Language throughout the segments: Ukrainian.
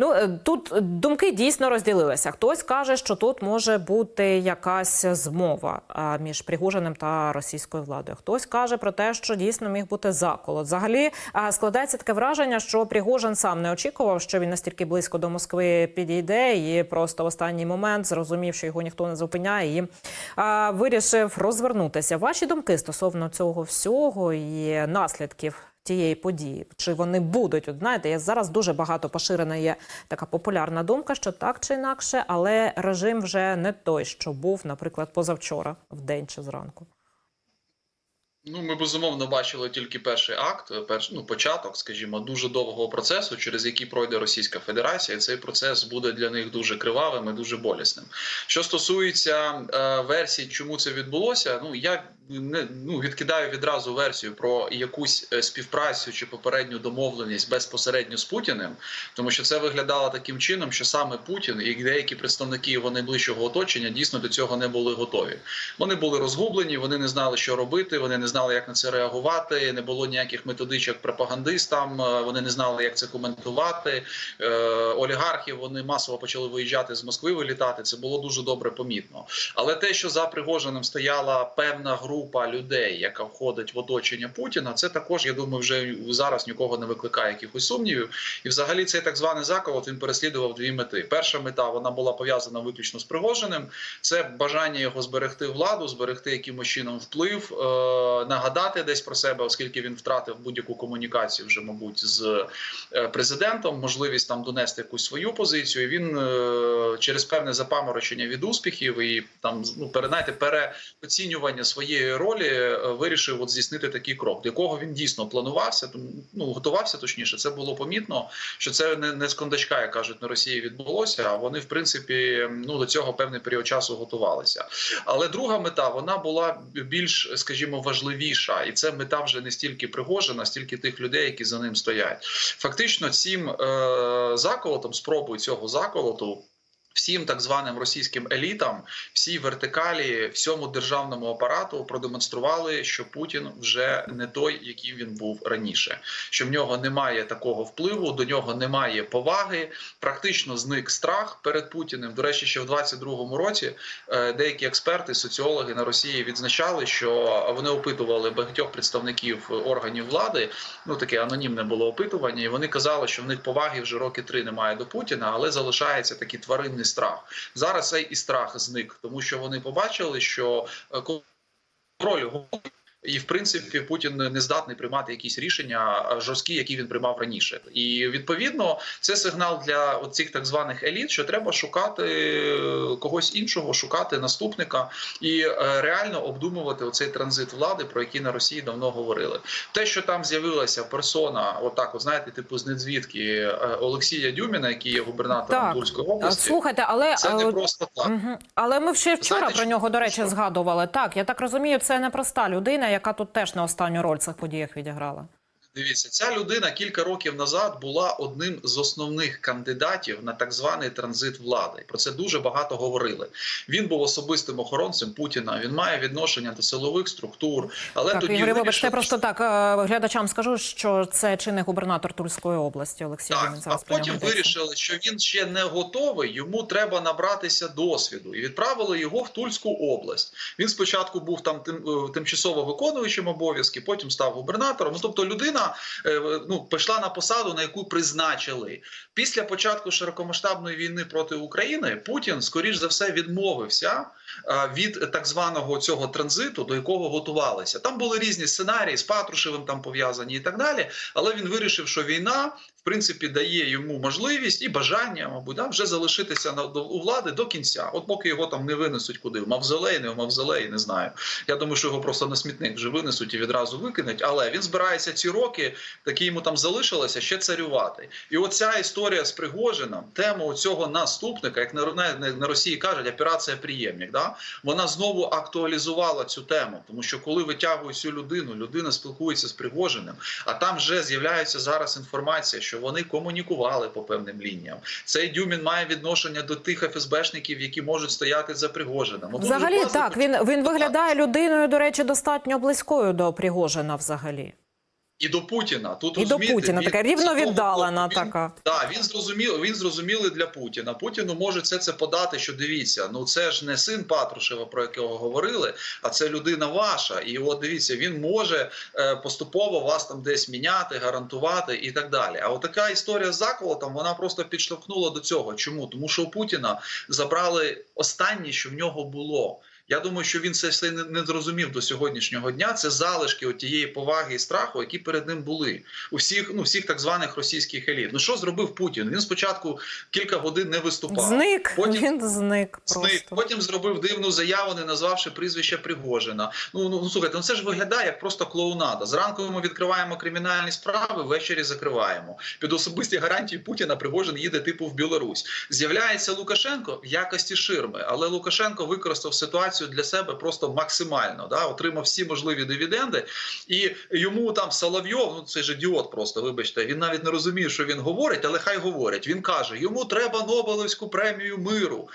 Ну е, тут думки дійсно розділилися. Хтось каже, що тут може бути якась змова між Пригожиним та російською владою. Хтось каже про те, що дійсно міг бути заколот. Взагалі складається таке враження, що Пригожин сам не очікував, що він настільки близько до Москви підійде, і просто в останній момент зрозумів, що його ніхто не зупиняє, і вирішив розвернутися. Ваші думки стосовно цього всього і наслідків тієї події, чи вони будуть? От знаєте, я зараз дуже багато поширена є така популярна думка, що так чи інакше, але режим вже не той, що був, наприклад, позавчора, в день чи зранку. Ну, ми безумовно бачили тільки перший акт, перш, ну, початок, скажімо, дуже довгого процесу, через який пройде Російська Федерація. і Цей процес буде для них дуже кривавим і дуже болісним. Що стосується е, версій, чому це відбулося, ну я не ну відкидаю відразу версію про якусь е, співпрацю чи попередню домовленість безпосередньо з Путіним, тому що це виглядало таким чином, що саме Путін і деякі представники його найближчого оточення дійсно до цього не були готові. Вони були розгублені, вони не знали, що робити, вони не знали, як на це реагувати. Не було ніяких методичок пропагандистам. е, Вони не знали, як це коментувати. Е, олігархів вони масово почали виїжджати з Москви, вилітати. Це було дуже добре помітно. Але те, що за Пригожиним стояла певна група людей, яка входить в оточення Путіна, це також я думаю, вже зараз нікого не викликає якихось сумнівів. І взагалі цей так званий заколот він переслідував дві мети. Перша мета вона була пов'язана виключно з Пригожиним. Це бажання його зберегти владу, зберегти якимось чином вплив, е, нагадати десь про себе, оскільки він втратив будь-яку комунікацію вже, мабуть, з е, президентом, можливість там донести якусь свою позицію. Він е, через певне запаморочення від успіхів і там ну перенайте переоцінювання своєї ролі е, вирішив от здійснити такий крок, до якого він дійсно планувався. ну готувався точніше. Це було помітно, що це не, не з кондачка, як кажуть, на Росії відбулося. А вони, в принципі, ну до цього певний період часу готувалися. Але друга мета вона була більш, скажімо, важливіша, і це мета вже не стільки Пригожина, стільки тих людей, які за ним стоять. Фактично, цим е, заколотом, спробою цього заколоту. Всім так званим російським елітам, всій вертикалі, всьому державному апарату продемонстрували, що Путін вже не той, яким він був раніше. Що в нього немає такого впливу, до нього немає поваги. Практично зник страх перед Путіним. До речі, ще в 22-му році е, деякі експерти, соціологи на Росії відзначали, що вони опитували багатьох представників органів влади. Ну таке анонімне було опитування, і вони казали, що в них поваги вже роки три немає до Путіна, але залишається такий тваринний страх. Зараз цей і страх зник, тому що вони побачили, що король контроль і в принципі Путін не здатний приймати якісь рішення жорсткі, які він приймав раніше. І відповідно це сигнал для цих так званих еліт, що треба шукати когось іншого, шукати наступника і е, реально обдумувати оцей транзит влади, про який на Росії давно говорили. Те, що там з'явилася персона, отак, от знаєте, типу з недзвідки е, Олексія Дюміна, який є губернатором Так. Тульської області, Слухайте, але це не просто так. Але ми ще вчора Знаєте, про що- нього, до речі, згадували. Так, я так розумію, це непроста людина, яка тут теж не останню роль в цих подіях відіграла. Дивіться, ця людина кілька років назад була одним з основних кандидатів на так званий транзит влади. Про це дуже багато говорили. Він був особистим охоронцем Путіна. Він має відношення до силових структур. Але Так, тоді Ігорі, вибачте, вирішили, просто так е, глядачам скажу, що це чинний губернатор Тульської області Олексій Так, Дюмін. а потім вирішили, що він ще не готовий, йому треба набратися досвіду, і відправили його в Тульську область. Він спочатку був там тим, е, тимчасово виконуючим обов'язки, потім став губернатором. Ну тобто людина е, ну пішла на посаду, на яку призначили. Після початку широкомасштабної війни проти України Путін, скоріш за все, відмовився е, від так званого цього транзиту, до якого готувалися. Там були різні сценарії з Патрушевим там пов'язані і так далі. Але він вирішив, що війна в принципі дає йому можливість і бажання, мабуть, да, вже залишитися на у влади до кінця. От поки його там не винесуть куди в мавзолей, не в мавзолей, не знаю. Я думаю, що його просто на смітник вже винесуть і відразу викинуть. Але він збирається ці роки, такі йому там залишилося, ще царювати. І оця історія з Пригожином, тема цього наступника, як на, на, на Росії кажуть, операція приємник. Да? Вона знову актуалізувала цю тему, тому що коли витягують цю людину, людина спілкується з Пригожиним, а там вже з'являється зараз інформація, що вони комунікували по певним лініям. Цей Дюмін має відношення до тих ФСБшників, які можуть стояти за Пригожином. Взагалі так. Він він виглядає людиною, до речі, достатньо близькою до Пригожина. Взагалі. І до Путіна тут І до Путіна він така з одного рівновіддалена він- така. Да, він зрозумів, він зрозумілий для Путіна. Путіну може це це подати, що дивіться, ну це ж не син Патрушева, про якого говорили, а це людина ваша. І от дивіться, він може е, поступово вас там десь міняти, гарантувати і так далі. А от така історія з заколотом, вона просто підштовхнула до цього. Чому? Тому що у Путіна забрали останнє, що в нього було. Я думаю, що він це все не, зрозумів до сьогоднішнього дня. Це залишки тієї поваги і страху, які перед ним були у всіх, ну всіх так званих російських еліт. Ну що зробив Путін? Він спочатку кілька годин не виступав. Зник, Потім- він зник Зник. просто. Потім зробив дивну заяву, не назвавши прізвище Пригожина. Ну ну слухайте, ну це ж виглядає як просто клоунада. Зранку ми відкриваємо кримінальні справи, ввечері закриваємо. Під особисті гарантії Путіна Пригожин їде типу в Білорусь. З'являється Лукашенко в якості ширми, але Лукашенко використав ситуацію для себе просто максимально. Да? Отримав всі можливі дивіденди, і йому там Соловйов, ну це ж ідіот, просто вибачте. Він навіть не розуміє, що він говорить, але хай говорить. Він каже: йому треба Нобелевську премію миру.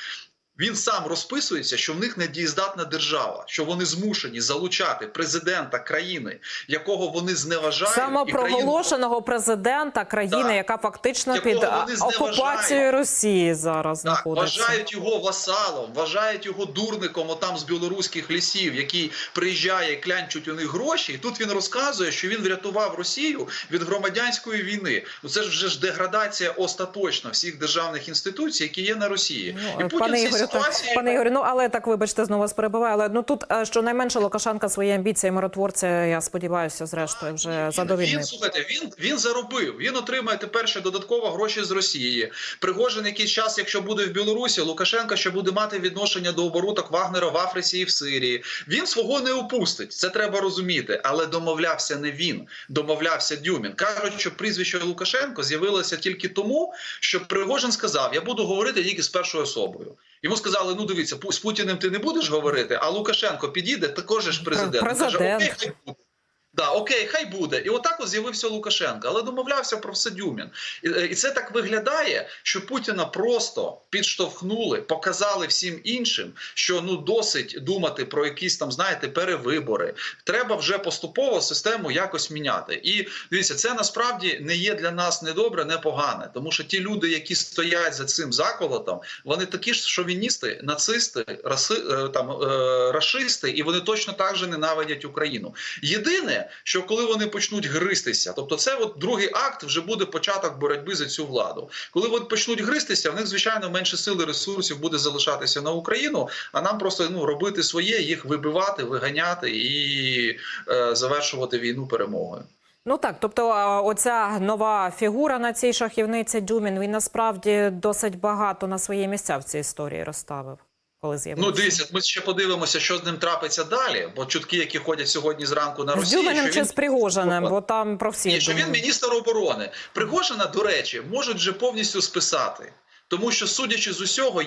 Він сам розписується, що в них недієздатна держава, що вони змушені залучати президента країни, якого вони зневажають, і країну, президента країни, Так. яка фактично Якого під окупацією Росії зараз Так, знаходиться. вважають його васалом, вважають його дурником отам з білоруських лісів, який приїжджає і клянчуть у них гроші. І тут він розказує, що він врятував Росію від громадянської війни. Ну це ж вже ж деградація остаточна всіх державних інституцій, які є на Росії. Ну, і Путін Ігорю, так, пане Ігорю, ну але так вибачте, знову вас перебиваю. Але ну тут е, щонайменше Лукашенка свої амбіції миротворця, я сподіваюся, зрештою вже задовільнив. він слухайте, він, він заробив. Він отримає тепер ще додатково гроші з Росії. Пригожин якийсь час, якщо буде в Білорусі, Лукашенко ще буде мати відношення до оборудок Вагнера в Африці і в Сирії. Він свого не упустить. Це треба розуміти. Але домовлявся не він, домовлявся Дюмін. Кажуть, що прізвище Лукашенко з'явилося тільки тому, що Пригожин сказав: Я буду говорити тільки з першою особою. Йому сказали: ну дивіться, з Путіним ти не будеш говорити, а Лукашенко підійде, також ж президент. президент. Каже, окей. Да, окей, хай буде. І отак от з'явився Лукашенко, але домовлявся про все Дюмін. І, е, і це так виглядає, що Путіна просто підштовхнули, показали всім іншим, що ну досить думати про якісь там, знаєте, перевибори. Треба вже поступово систему якось міняти. І дивіться, це насправді не є для нас не добре, не погане, тому що ті люди, які стоять за цим заколотом, вони такі ж шовіністи, нацисти, раси, е, там е, рашисти, і вони точно так же ненавидять Україну. Єдине, що коли вони почнуть гристися, тобто це от другий акт вже буде початок боротьби за цю владу. Коли вони почнуть гристися, в них звичайно менше сили ресурсів буде залишатися на Україну, а нам просто ну робити своє, їх вибивати, виганяти і е, завершувати війну перемогою. Ну так, тобто оця нова фігура на цій шахівниці Дюмін, він насправді досить багато на свої місця в цій історії розставив, коли з'явився. Ну дивіться, ми ще подивимося, що з ним трапиться далі. Бо чутки, які ходять сьогодні зранку на з Росії, Дюміним чи він з Пригожиним, бо там про всіх Ні, що він міністр оборони. Пригожина, до речі, можуть вже повністю списати. Тому що, судячи з усього,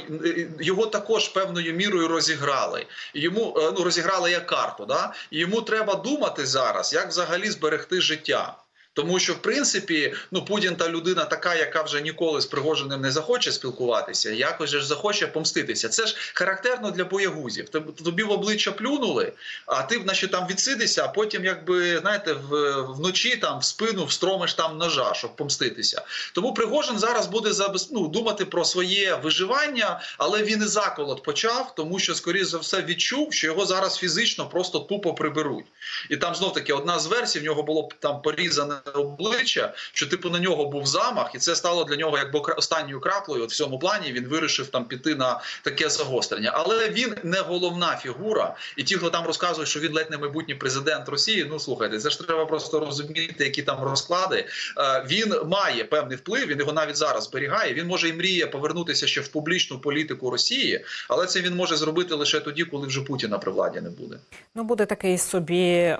його також певною мірою розіграли. Йому е, ну розіграли як карту. Да? Йому треба думати зараз, як взагалі зберегти життя. Тому що, в принципі, ну Путін та людина така, яка вже ніколи з Пригожиним не захоче спілкуватися, якось же ж захоче помститися. Це ж характерно для боягузів. Тоб- Тобі в обличчя плюнули, а ти, значить, там відсидишся, а потім, якби знаєте, в, вночі там в спину встромиш там ножа, щоб помститися. Тому Пригожин зараз буде ну, думати про своє виживання, але він і заколот почав, тому що, скоріш за все, відчув, що його зараз фізично просто тупо приберуть. І там знов таки одна з версій в нього було там порізане обличчя, що типу на нього був замах, і це стало для нього якби останньою краплею. От в цьому плані він вирішив там піти на таке загострення. Але він не головна фігура, і ті, хто там розказує, що він ледь не майбутній президент Росії. Ну слухайте, це ж треба просто розуміти, які там розклади. Е, Він має певний вплив. Він його навіть зараз зберігає. Він може і мріє повернутися ще в публічну політику Росії, але це він може зробити лише тоді, коли вже Путіна при владі не буде. Ну буде такий собі е,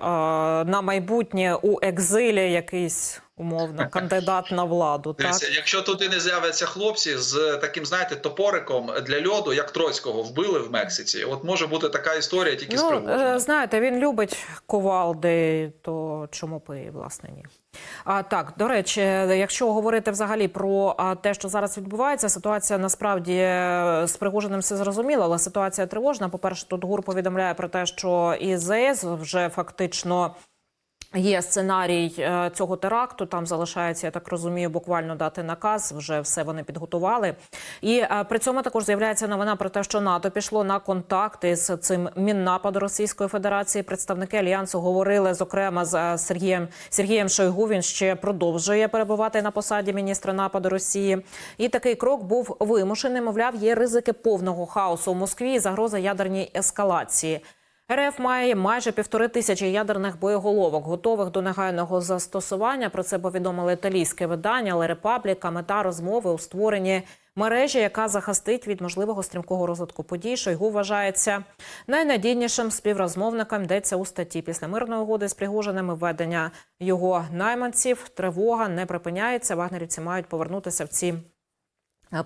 на майбутнє у екзилі якийсь умовно кандидат на владу. Так якщо туди не з'являться хлопці з таким, знаєте, топориком для льоду, як Троцького вбили в Мексиці, от може бути така історія тільки з ну Пригожиним. е, знаєте, він любить кувалди, то чому б і власне ні. А так, до речі, якщо говорити взагалі про те, що зараз відбувається, ситуація насправді е, з Пригожиним все зрозуміло, але ситуація тривожна. По перше, тут ГУР повідомляє про те, що ІЗС вже фактично Є сценарій е, цього теракту. Там залишається, я так розумію, буквально дати наказ. Вже все вони підготували. І е, при цьому також з'являється новина про те, що НАТО пішло на контакти з цим міннападу Російської Федерації. Представники альянсу говорили зокрема з е, Сергієм Сергієм Шойгу. Він ще продовжує перебувати на посаді міністра нападу Росії. І такий крок був вимушений. Мовляв, є ризики повного хаосу в Москві і загроза ядерній ескалації. РФ має майже півтори тисячі ядерних боєголовок, готових до негайного застосування. Про це повідомили італійське видання «Ле Репабліка». Мета розмови у створенні мережі, яка захистить від можливого стрімкого розвитку подій. Шойгу вважається найнадійнішим співрозмовником. Йдеться у статті після мирної угоди з Пригожиним і введення його найманців. Тривога не припиняється. Вагнерівці мають повернутися в ці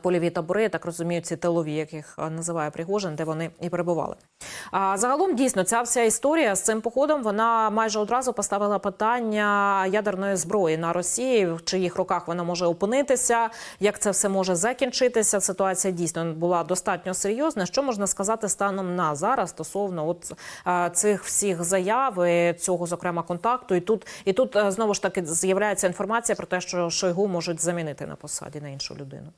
польові табори, я так розумію, ці тилові, яких е, називає Пригожин, де вони і перебували. А загалом дійсно ця вся історія з цим походом вона майже одразу поставила питання ядерної зброї на Росії, в чиїх руках вона може опинитися, як це все може закінчитися. Ситуація дійсно була достатньо серйозна. Що можна сказати станом на зараз стосовно от е, цих всіх заяв, цього зокрема контакту, і тут і тут е, знову ж таки з'являється інформація про те, що Шойгу можуть замінити на посаді на іншу людину.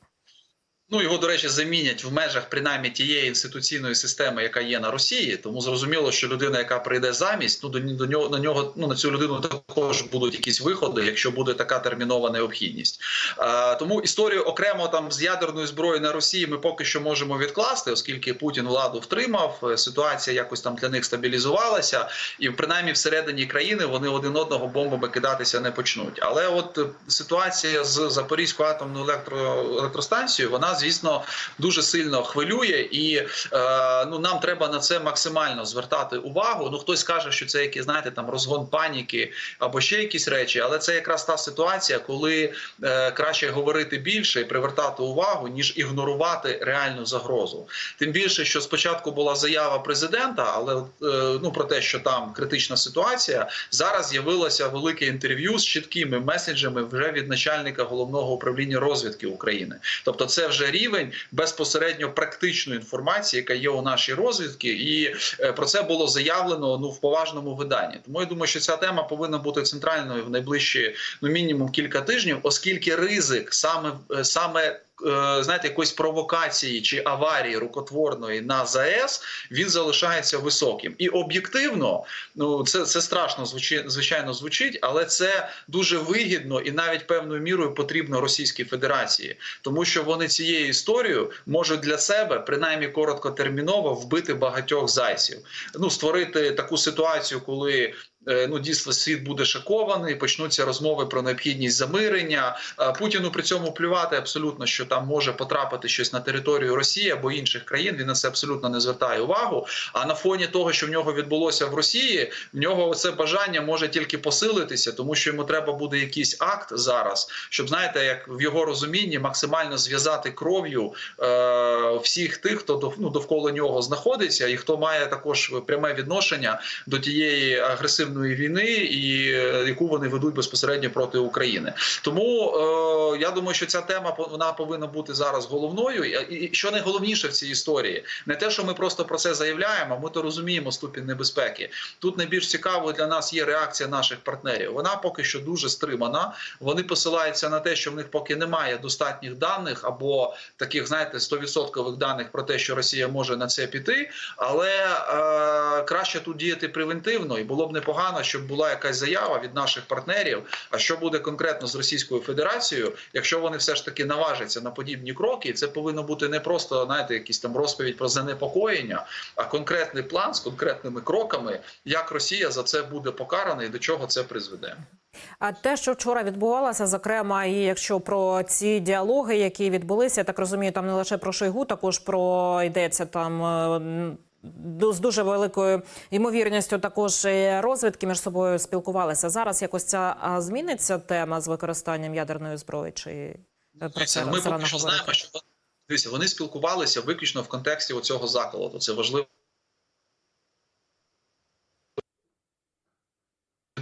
Ну його до речі замінять в межах принаймні тієї інституційної системи, яка є на Росії. Тому зрозуміло, що людина, яка прийде замість, ну до, до нього на нього ну на цю людину також будуть якісь виходи, якщо буде така термінова необхідність. А, тому історію окремо там з ядерною зброєю на Росії ми поки що можемо відкласти, оскільки Путін владу втримав. е, Ситуація якось там для них стабілізувалася, і принаймні всередині країни вони один одного бомбами кидатися не почнуть. Але от е, ситуація з Запорізькою атомною електро, електростанцією, вона звісно дуже сильно хвилює, і е, ну нам треба на це максимально звертати увагу. Ну хтось каже, що це який, знаєте, там розгон паніки або ще якісь речі, але це якраз та ситуація, коли е, краще говорити більше і привертати увагу, ніж ігнорувати реальну загрозу. Тим більше, що спочатку була заява президента, але е, ну про те, що там критична ситуація, зараз з'явилося велике інтерв'ю з чіткими меседжами вже від начальника головного управління розвідки України. Тобто, це вже рівень безпосередньо практичної інформації, яка є у нашій розвідці, і е, про це було заявлено ну в поважному виданні. Тому я думаю, що ця тема повинна бути центральною в найближчі ну мінімум кілька тижнів, оскільки ризик саме е, саме. Е, Знаєте, якоїсь провокації чи аварії рукотворної на ЗАЕС він залишається високим і об'єктивно, ну це це страшно звичайно звучить, але це дуже вигідно і навіть певною мірою потрібно Російській Федерації, тому що вони цією історією можуть для себе принаймні короткотерміново вбити багатьох зайців. Ну створити таку ситуацію, коли ну дійсно світ буде шокований, почнуться розмови про необхідність замирення. Путіну при цьому плювати абсолютно, що там може потрапити щось на територію Росії або інших країн. Він на це абсолютно не звертає увагу. А на фоні того, що в нього відбулося в Росії, в нього це бажання може тільки посилитися, тому що йому треба буде якийсь акт зараз, щоб знаєте, як в його розумінні максимально зв'язати кров'ю е, всіх тих, хто ну, довкола нього знаходиться, і хто має також пряме відношення до тієї агресивної війни, і е, яку вони ведуть безпосередньо проти України. Тому е, я думаю, що ця тема вона повинна бути зараз головною. І що найголовніше в цій історії, не те, що ми просто про це заявляємо, ми то розуміємо ступінь небезпеки. Тут найбільш цікаво для нас є реакція наших партнерів. Вона поки що дуже стримана. Вони посилаються на те, що в них поки немає достатніх даних або таких, знаєте, 100% даних про те, що Росія може на це піти. Але е, краще тут діяти превентивно, і було б непогано, щоб була якась заява від наших партнерів. А що буде конкретно з Російською Федерацією, якщо вони все ж таки наважаться на подібні кроки, це повинно бути не просто знаєте, якісь там розповідь про занепокоєння, а конкретний план з конкретними кроками, як Росія за це буде покарана і до чого це призведе. А те, що вчора відбувалося, зокрема, і якщо про ці діалоги, які відбулися, я так розумію, там не лише про Шойгу, також про йдеться там. З дуже великою ймовірністю також і розвідки між собою спілкувалися. Зараз якось ця зміниться тема з використанням ядерної зброї, чи е, про це ми поки що знаємо, що дивіться, вони спілкувалися виключно в контексті оцього заколоту. Це важливо.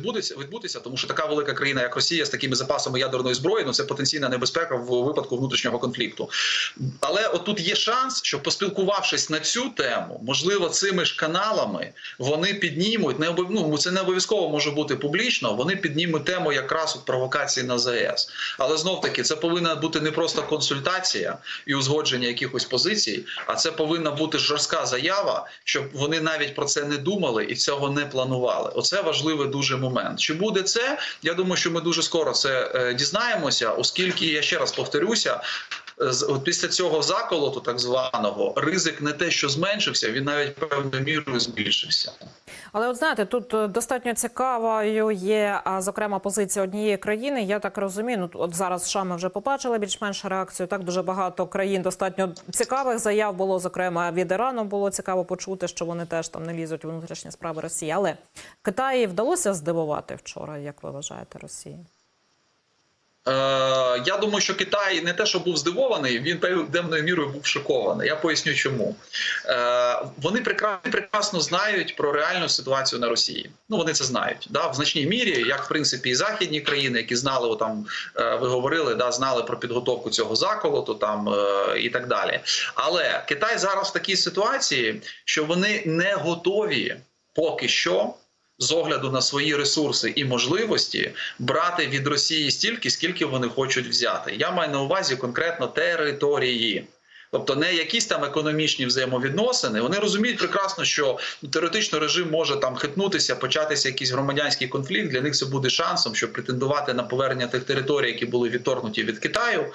Відбудеться відбутися, тому що така велика країна, як Росія, з такими запасами ядерної зброї, ну це потенційна небезпека в випадку внутрішнього конфлікту. Але отут є шанс, що поспілкувавшись на цю тему, можливо, цими ж каналами вони піднімуть не обов... ну, це не обов'язково може бути публічно. Вони піднімуть тему якраз от провокації на ЗАЕС. Але знов таки це повинна бути не просто консультація і узгодження якихось позицій, а це повинна бути жорстка заява, щоб вони навіть про це не думали і цього не планували. Оце важливий дуже момент. Чи буде це? Я думаю, що ми дуже скоро це е, дізнаємося, оскільки я ще раз повторюся. З- от Після цього заколоту, так званого, ризик не те, що зменшився, він навіть певною мірою збільшився. Але от знаєте, тут е, достатньо цікавою є зокрема позиція однієї країни. Я так розумію. Ну от зараз США ми вже побачили більш-менш реакцію. Так дуже багато країн достатньо цікавих заяв було. Зокрема, від Ірану було цікаво почути, що вони теж там не лізуть у внутрішні справи Росії. Але Китаї вдалося здивувати вчора, як ви вважаєте, Росії? Е, я думаю, що Китай не те, що був здивований, він певною мірою був шокований. Я поясню, чому Е, вони прекрасно, знають про реальну ситуацію на Росії. Ну вони це знають да в значній мірі, як в принципі і західні країни, які знали о, там, е, ви говорили, да знали про підготовку цього заколоту, там і так далі. Але Китай зараз в такій ситуації, що вони не готові поки що з огляду на свої ресурси і можливості брати від Росії стільки, скільки вони хочуть взяти. Я маю на увазі конкретно території. Тобто не якісь там економічні взаємовідносини. Вони розуміють прекрасно, що ну, теоретично режим може там хитнутися, початися якийсь громадянський конфлікт. Для них це буде шансом, щоб претендувати на повернення тих територій, які були відторгнуті від Китаю е,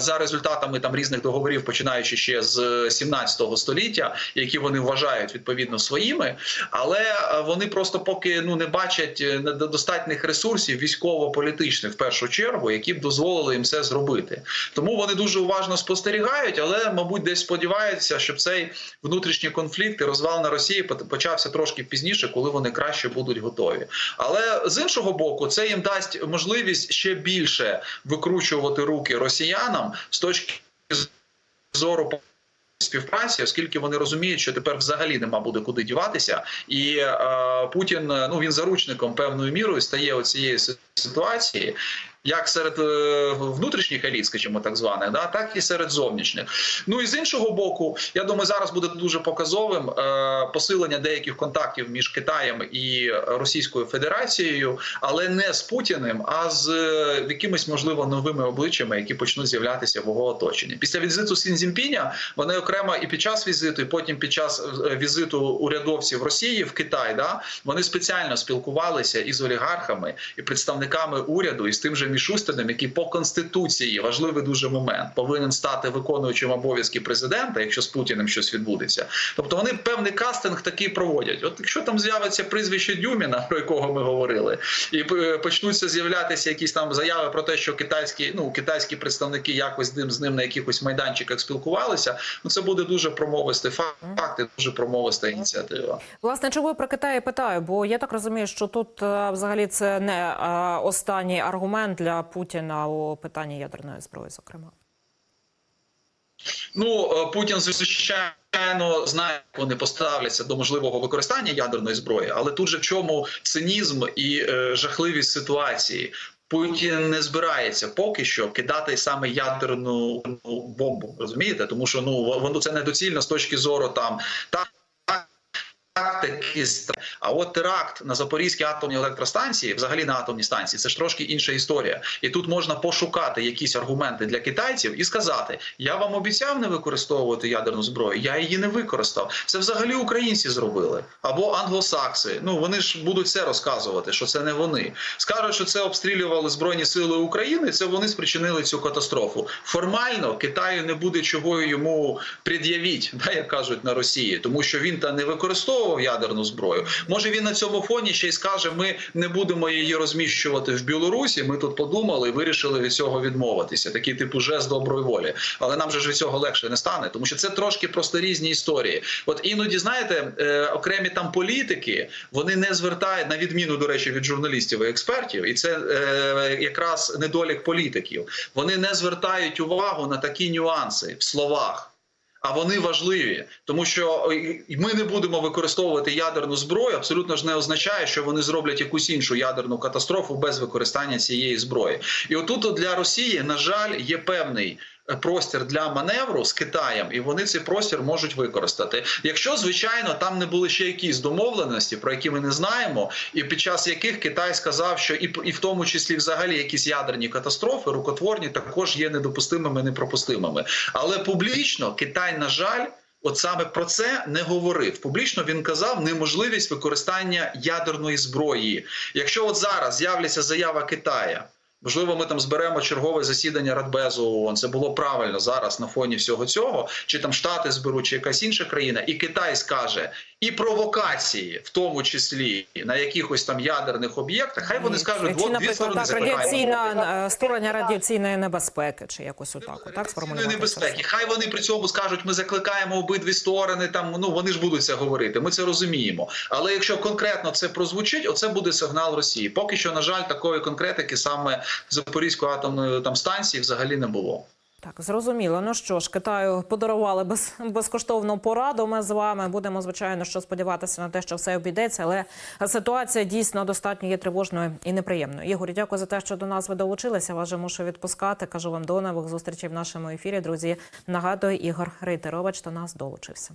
за результатами там різних договорів, починаючи ще з 17 століття, які вони вважають відповідно своїми. Але е, вони просто поки ну не бачать е, недостатніх ресурсів військово-політичних в першу чергу, які б дозволили їм це зробити. Тому вони дуже уважно спостерігають, але мабуть десь сподіваються, щоб цей внутрішній конфлікт і розвал на Росії почався трошки пізніше, коли вони краще будуть готові. Але з іншого боку, це їм дасть можливість ще більше викручувати руки росіянам з точки зору співпраці, оскільки вони розуміють, що тепер взагалі нема буде куди діватися, і е, Путін е, ну він заручником певною мірою стає оцієї си- ситуації. Як серед е, внутрішніх еліт, скажімо, так званих, да, так і серед зовнішніх. Ну і з іншого боку, я думаю, зараз буде дуже показовим е, посилення деяких контактів між Китаєм і Російською Федерацією, але не з Путіним, а з е, якимись можливо новими обличчями, які почнуть з'являтися в його оточенні. Після візиту Сінзінпіня вони окремо і під час візиту, і потім під час візиту урядовців Росії в Китай, да вони спеціально спілкувалися із олігархами і представниками уряду, і з тим же Мішустиним, який по конституції важливий дуже момент повинен стати виконуючим обов'язки президента, якщо з Путіним щось відбудеться. Тобто вони певний кастинг такий проводять. От якщо там з'явиться прізвище Дюміна, про якого ми говорили, і е, почнуться з'являтися якісь там заяви про те, що китайські ну китайські представники якось ним з ним на якихось майданчиках спілкувалися. Ну це буде дуже промовистий факт, факт дуже промовиста ініціатива. Власне, я про Китай питаю? Бо я так розумію, що тут е, взагалі це не е, останній аргумент для Путіна у питанні ядерної зброї, зокрема. Ну е, Путін звичайно знає, як вони поставляться до можливого використання ядерної зброї, але тут же в чому цинізм і е, жахливість ситуації. Путін не збирається поки що кидати саме ядерну ну, бомбу. Розумієте, тому що ну воно це недоцільно з точки зору там та тактики. стра- А от теракт на Запорізькій атомній електростанції, взагалі на атомній станції, це ж трошки інша історія. І тут можна пошукати якісь аргументи для китайців і сказати: я вам обіцяв не використовувати ядерну зброю, я її не використав. Це взагалі українці зробили або англосакси. Ну вони ж будуть це розказувати, що це не вони. Скажуть, що це обстрілювали збройні сили України. Це вони спричинили цю катастрофу. Формально Китаю не буде чого йому пред'явіть, да, як кажуть на Росії, тому що він та не використовував ядерну зброю. Може він на цьому фоні ще й скаже: ми не будемо її розміщувати в Білорусі. Ми тут подумали і вирішили від цього відмовитися. Такий типу жест доброї волі. Але нам же ж від цього легше не стане, тому що це трошки просто різні історії. От іноді, знаєте, е, окремі там політики вони не звертають на відміну, до речі, від журналістів і експертів, і це е, якраз недолік політиків. Вони не звертають увагу на такі нюанси в словах. А вони важливі, тому що ми не будемо використовувати ядерну зброю. Абсолютно ж не означає, що вони зроблять якусь іншу ядерну катастрофу без використання цієї зброї. І отут от для Росії, на жаль, є певний простір для маневру з Китаєм, і вони цей простір можуть використати. Якщо звичайно там не були ще якісь домовленості, про які ми не знаємо, і під час яких Китай сказав, що і, і в тому числі взагалі якісь ядерні катастрофи рукотворні також є недопустимими, непропустимими. Але публічно Китай, на жаль. От саме про це не говорив. Публічно він казав неможливість використання ядерної зброї. Якщо от зараз з'являться заява Китая, можливо, ми там зберемо чергове засідання Радбезу ООН, це було правильно зараз на фоні всього цього, чи там Штати зберуть, чи якась інша країна, і Китай скаже і провокації, в тому числі на якихось там ядерних об'єктах, хай вони скажуть, от дві сторони так, радіаційна е, створення радіаційної небезпеки, чи якось отак, Радіаційної сформулювати. небезпеки. Хай вони при цьому скажуть, ми закликаємо обидві сторони. Там ну вони ж будуть це говорити. Ми це розуміємо. Але якщо конкретно це прозвучить, оце буде сигнал Росії. Поки що, на жаль, такої конкретики саме Запорізької атомної там станції взагалі не було. Так, зрозуміло. Ну що ж, Китаю подарували без, безкоштовну пораду. Ми з вами будемо звичайно що сподіватися на те, що все обійдеться, але ситуація дійсно достатньо є тривожною і неприємною. Ігор, дякую за те, що до нас ви долучилися. Вас же мушу відпускати. Кажу вам до нових зустрічей в нашому ефірі. Друзі, нагадую, Ігор Рейтерович до нас долучився.